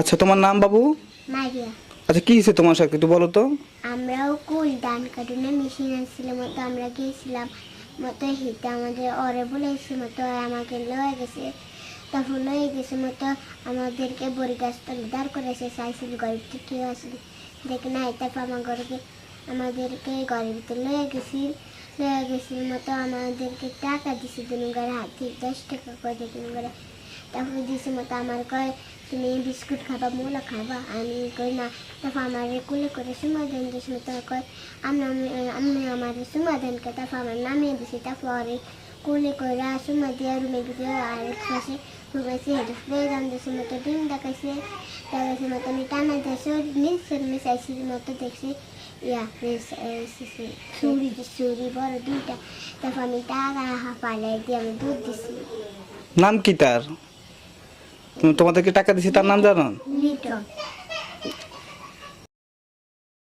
আচ্ছা তোমার নাম বাবু? মারিয়া। আচ্ছা কি হয়েছে তোমার সাথে একটু বলো তো। আমরাও কুল দান কাটুনে মেশিন আসছিল মতো আমরা গিয়েছিলাম। মতো হিতে আমাদের ওরে বলেছে মতো আমাকে লয়ে গেছে। তারপর লয়ে গেছে মতো আমাদেরকে বড়ি গাছটা দাঁড় করেছে চাইছিল গরিব থেকে আসলে দেখে না তারপর আমার ঘরকে আমাদেরকে ঘরের ভিতরে লয়ে গেছি। লয়ে গেছি মতো আমাদেরকে টাকা দিছে দুনুগার হাতে দশ টাকা করে দুনুগারে তারপর দিছে মতো আমার কয় তুমি বিস্কুট খাবা মোলা খাবা, আমি কই না, তারপর আমার কুলে করে সমাধান দিয়েছিল তো কয় আমি আমি আমার সমাধান কে তারপর আমার নামিয়ে দিছি, তারপরে কুলে করে সুমা দিয়ে রুমে গিয়ে আর ঘুমাইছি, হেঁটে ফিরে দাম দিয়েছে মতো ডিম দেখাইছে দেখাইছে, মতো আমি টানা দিয়েছে নিচের মিশাইছি মতো দেখছি, ইয়া ছুরি ছুরি, বড় দুইটা, তারপর আমি টাকা পালাই দিয়ে আমি দুধ দিছি। নাম কি তার? তোমাদেরকে টাকা দিছি তার নাম জানো?